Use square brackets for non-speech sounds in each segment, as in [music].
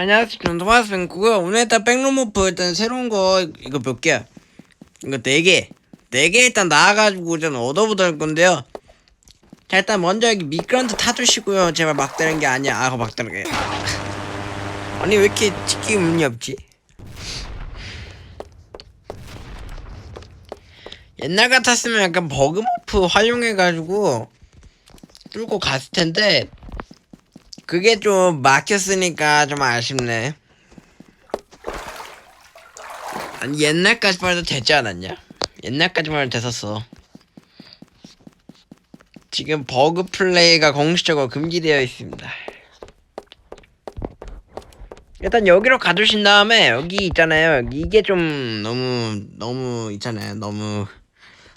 안녕하세요. 저는 토마스 뱅크고요. 오늘 일단 백로모프 일단 새로운 거 이거 몇 개야? 이거 네 개. 네개 일단 나와가지고 좀 얻어보도록 건데요. 자 일단 먼저 여기 미끄런트 타주시고요. 제발 막다른 게 아니야. 아, 막다른 게. [laughs] 아니 왜 이렇게 찍기 운이 없지? 옛날 같았으면 약간 버그모프 활용해가지고 뚫고 갔을 텐데 그게 좀 막혔으니까 좀 아쉽네. 아니 옛날까지만 해도 되지 않았냐? 옛날까지만 해도 됐었어. 지금 버그 플레이가 공식적으로 금지되어 있습니다. 일단 여기로 가두신 다음에 여기 있잖아요. 이게 좀 너무 너무 있잖아요. 너무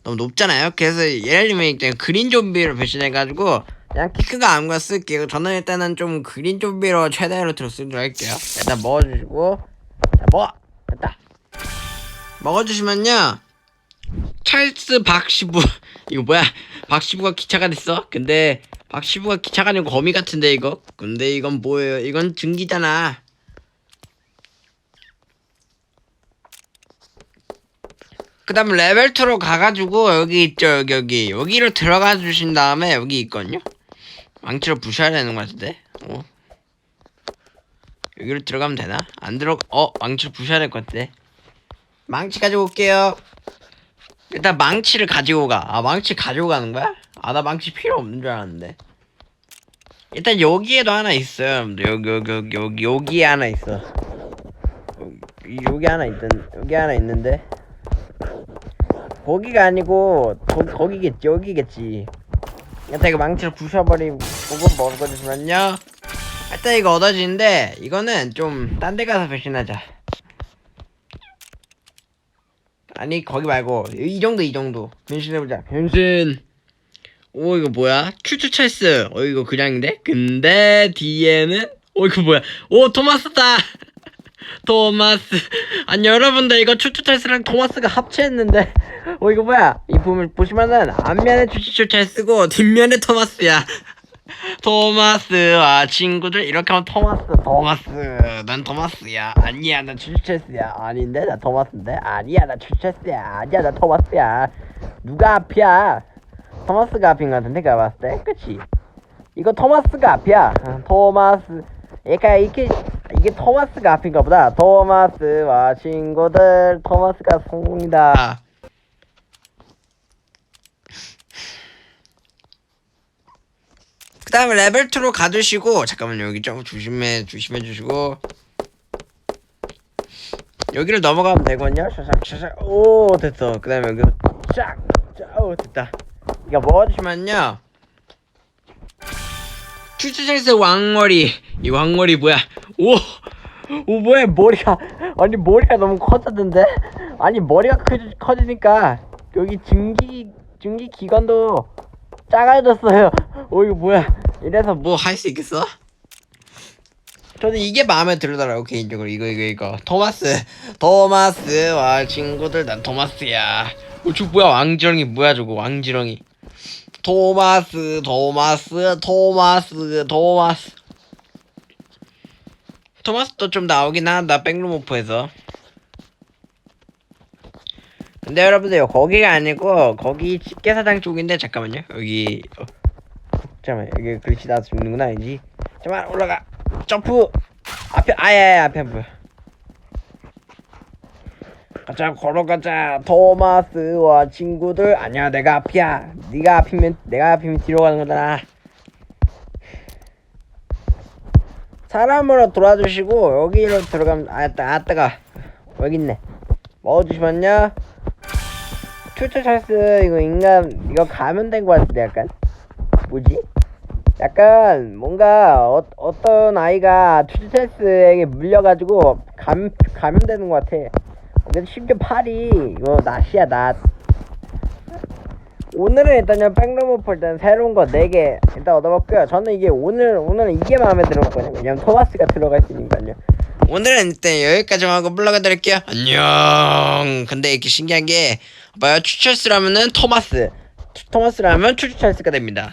너무 높잖아요. 그래서 예를 들면 그린 좀비를 배신해가지고 그냥 키크가 아무거나 쓸게요. 저는 일단은 좀 그린 좀비로 최대로 들어쓰도록 할게요. 일단 먹어주시고 자 먹어 됐다. 먹어주시면요. 찰스 박시부 [laughs] 이거 뭐야? 박시부가 기차가 됐어? 근데 박시부가 기차가 아니고 거미 같은데 이거? 근데 이건 뭐예요? 이건 증기잖아. 그 다음 레벨 2로 가가지고 여기 있죠 여기 여기 여기로 들어가 주신 다음에 여기 있거든요 망치로 부셔야 되는 것 같은데? 어? 여기로 들어가면 되나? 안 들어 어 망치로 부셔야 될 것 같은데. 망치 가지고 올게요. 일단 망치를 가지고 가 아 망치 가지고 가는 거야? 아 나 망치 필요 없는 줄 알았는데. 일단 여기에도 하나 있어요 여기 여기 여기 여기 여기에 하나 있어. 여기, 여기 하나 있던 여기 하나 있는데. 거기가 아니고 거, 거기겠지 여기겠지 일단 이거 망치로 부셔버리고 먹어주시면요. 일단 이거 얻어지는데 이거는 좀 딴 데 가서 배신하자. 아니 거기 말고 이 정도 이 정도. 변신해보자. 변신. 오 이거 뭐야? 추추찰스. 어 이거 그냥인데? 근데 뒤에는 오 이거 뭐야? 오 토마스다! 토마스 [laughs] 아니 여러분들 이거 추추찰스랑 토마스가 합체했는데. 어 이거 뭐야? 이 보면 보시면은 앞면에 쓰고 뒷면에 토마스야. 토마스와 친구들 이렇게 하면 토마스 토마스. 난 토마스야. 아니야 난 추추찰스야. 아닌데 나 토마스인데? 아니야 나 추추찰스야. 아니야 나 토마스야. 누가 앞이야? 토마스가 앞인 것 같은데 내가 봤을 때? 그치? 이거 토마스가 앞이야. 어, 토마스. 그러니까 이게 이게 토마스가 앞인가 보다. 토마스와 친구들 토마스가 성공이다. 그 다음에 레벨 2로 가두시고 잠깐만요. 여기 좀 조심해 조심해 주시고. 여기를 넘어가면 되거든요. 샤샥 샤샥 오 됐어. 그 다음에 여기 쫙 쫙 오 됐다. 이거 먹어주시면요. 추추셀스 왕머리 이 왕머리 뭐야 오! 오 뭐야 머리가. 아니 머리가 너무 커졌는데? 아니 머리가 커, 커지니까 여기 증기 증기 기관도 작아졌어요. 오 이거 뭐야. 이래서 뭐 할 수 있겠어? 저는 이게 마음에 들더라고 개인적으로. 이거 이거 이거. 토마스. 토마스 와 친구들 난 토마스야. 어, 저 뭐야? 왕지렁이 뭐야 저거? 왕지렁이. 토마스 토마스 토마스 토마스 토마스도 좀 나오긴 한다. 백루모프에서. 근데 여러분들 거기가 아니고 거기 집게사장 쪽인데 잠깐만요. 여기 어, 잠깐만 여기 글씨 나와서 죽는구나 아니지. 잠깐만 올라가. 점프! 앞에 아예 앞에 안 보여 가자 걸어가자. 토마스와 친구들. 아니야 내가 앞이야. 네가 앞이면 내가 앞이면 뒤로 가는 거잖아 사람으로 돌아주시고 여기로 들어가면 아따 아따가 여기 있네 먹어주시면요 추추찰스 이거 인간 이거 감염된 거 같은데 약간 뭐지? 약간 뭔가 어, 어떤 아이가 추추찰스에게 물려가지고 감 감염되는 것 같아. 근데 심지어 팔이 이거 낫이야 낫. 오늘은 일단 요 백로모프 일단 새로운 거 4개 일단 얻어먹고요. 저는 이게 오늘 오늘은 이게 마음에 들었거든요. 왜냐면 토마스가 들어가 있으니까요. 오늘은 일단 여기까지만 하고 물러가드릴게요. 안녕. 근데 이렇게 신기한 게 봐요. 추철스라면은 토마스. 토마스라면 추추찰스가 됩니다